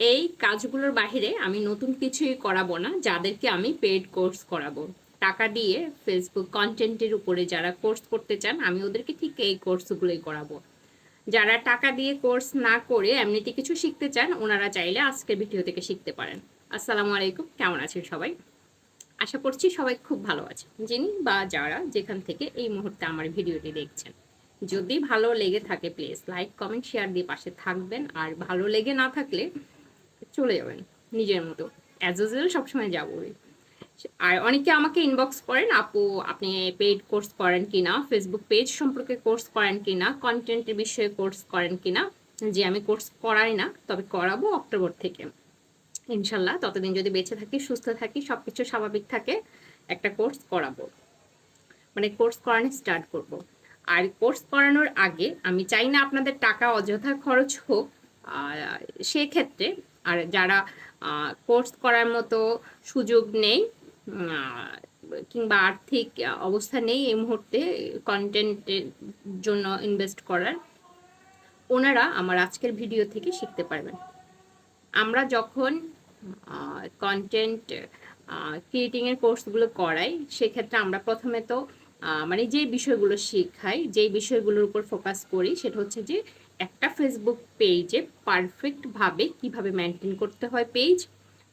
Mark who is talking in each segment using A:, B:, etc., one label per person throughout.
A: এই কাজগুলোর বাইরে আমি নতুন কিছুই করাবো না, যাদেরকে আমি পেড কোর্স করাবো। টাকা দিয়ে ফেসবুক কন্টেন্টের উপরে যারা কোর্স করতে চান, আমি ওদেরকে ঠিক এই কোর্সগুলোই করাবো। যারা টাকা দিয়ে কোর্স না করে এমনিতে কিছু শিখতে চান, ওনারা চাইলে আজকের ভিডিও থেকে শিখতে পারেন। আসসালামু আলাইকুম, কেমন আছেন সবাই? আশা করছি সবাই খুব ভালো আছে যিনি বা যারা যেখান থেকে এই মুহূর্তে আমার ভিডিওটি দেখছেন। যদি ভালো লেগে থাকে প্লিজ লাইক কমেন্ট শেয়ার দিয়ে পাশে থাকবেন। আর ভালো লেগে না থাকলে চলে যাবেন নিজের মতো। অ্যাজ ইউজুয়াল সবসময় যাবোই। আর অনেকে আমাকে ইনবক্স করেন, আপু, আপনি পেইড কোর্স করেন কিনা? ফেসবুক পেজ সম্পর্কে কোর্স করেন কিনা? কন্টেন্টের বিষয়ে কোর্স করেন কিনা? যে আমি কোর্স করাই না, তবে করাবো অক্টোবর থেকে। ইনশাল্লাহ ততদিন যদি বেঁচে থাকি, সুস্থ থাকি সব কিছু স্বাভাবিক থাকে, একটা কোর্স করাবো। মানে কোর্স করানো স্টার্ট করব। আর কোর্স করানোর আগে আমি চাই না আপনাদের টাকা অযথা খরচ হোক সেক্ষেত্রে আর যারা কোর্স করার মতো সুযোগ নেই কিংবা আর্থিক অবস্থা নেই এই মুহূর্তে কন্টেন্টের জন্য ইনভেস্ট করার, ওনারা আমার আজকের ভিডিও থেকে শিখতে পারবেন। আমরা যখন কন্টেন্ট ক্রিয়েটিংয়ের কোর্সগুলো করাই, সেক্ষেত্রে আমরা প্রথমে তো মানে যে বিষয়গুলো শেখাই, যেই বিষয়গুলোর উপর ফোকাস করি, সেটা হচ্ছে যে একটা ফেসবুক পেজে পারফেক্টভাবে কীভাবে মেনটেন করতে হয় পেজ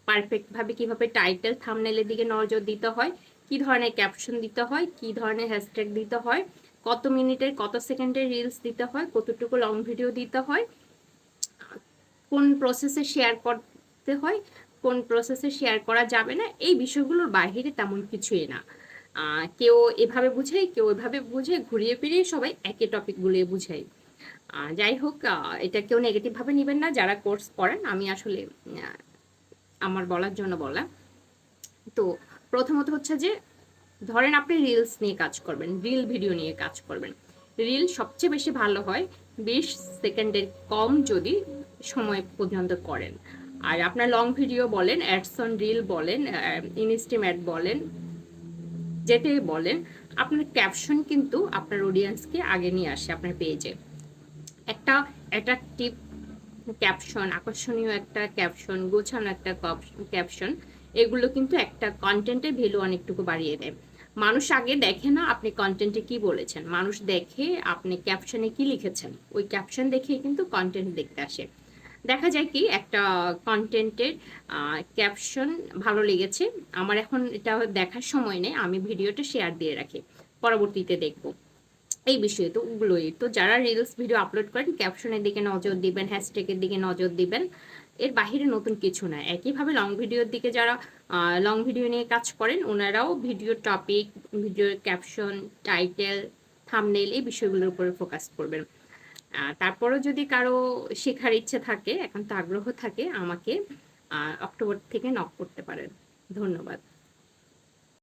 A: পারফেক্টভাবে কীভাবে টাইটেল থামনেলের দিকে নজর দিতে হয়, কি ধরনের ক্যাপশন দিতে হয়, কি ধরনের হ্যাশট্যাগ দিতে হয়, কত মিনিটের, কত সেকেন্ডের রিলস দিতে হয়, কতটুকু লং ভিডিও দিতে হয়, কোন প্রসেসে শেয়ার করতে হয়, কোন প্রসেসে শেয়ার করা যাবে না, এই বিষয়গুলোর বাহিরে তেমন কিছুই না। কেউ এভাবে বুঝাই কেউ এভাবে বুঝে ঘুরিয়ে ফিরিয়ে সবাই একই টপিকগুলো বুঝাই যাই হোক এটা কেউ নেগেটিভভাবে নেবেন না, যারা কোর্স করেন আমি আসলে আমার বলার জন্য বলা তো প্রথমত হচ্ছে যে, ধরেন আপনি রিলস নিয়ে কাজ করবেন রিল ভিডিও নিয়ে কাজ করবেন। রিল সবচেয়ে বেশি ভালো হয় বিশ সেকেন্ডের কম যদি সময় পর্যন্ত করেন। আর আপনার লং ভিডিও বলেন অ্যাডসন রিল বলেন ইনস্টিমেট বলেন, যেটাই বলেন, আপনার ক্যাপশন কিন্তু আপনার অডিয়েন্সকে আগে নিয়ে আসে, আপনার পেজে একটা অ্যাট্রাকটিভ ক্যাপশন আকর্ষণীয় একটা ক্যাপশন গোছানো একটা ক্যাপশন এগুলো কিন্তু একটা কন্টেন্টের ভ্যালু অনেকটুকু বাড়িয়ে দেয়। মানুষ আগে দেখে না আপনি কন্টেন্টে কি বলেছেন। মানুষ দেখে আপনি ক্যাপশনে কি লিখেছেন। ওই ক্যাপশন দেখে কিন্তু কন্টেন্ট দেখতে আসে। দেখা যায় কি, একটা কন্টেন্টের ক্যাপশন ভালো লেগেছে। আমার এখন এটা দেখার সময় নেই। আমি ভিডিওটা শেয়ার দিয়ে রাখি। পরবর্তীতে দেখব। এই বিষয়ে। তো ওগুলোই। তো যারা রিলস ভিডিও আপলোড করেন ক্যাপশনের দিকে নজর দিবেন হ্যাশট্যাগের দিকে নজর দিবেন। এর বাহিরে নতুন কিছু না। একইভাবে লং ভিডিওর দিকে যারা লং ভিডিও নিয়ে কাজ করেন, ওনারাও ভিডিও টপিক ভিডিওর ক্যাপশন টাইটেল থামনেল এই বিষয়গুলোর উপরে ফোকাস করবেন। তারপরও যদি কারও শেখার ইচ্ছে থাকে এখন তো আগ্রহ থাকে, আমাকে অক্টোবর থেকে নক করতে পারেন। ধন্যবাদ।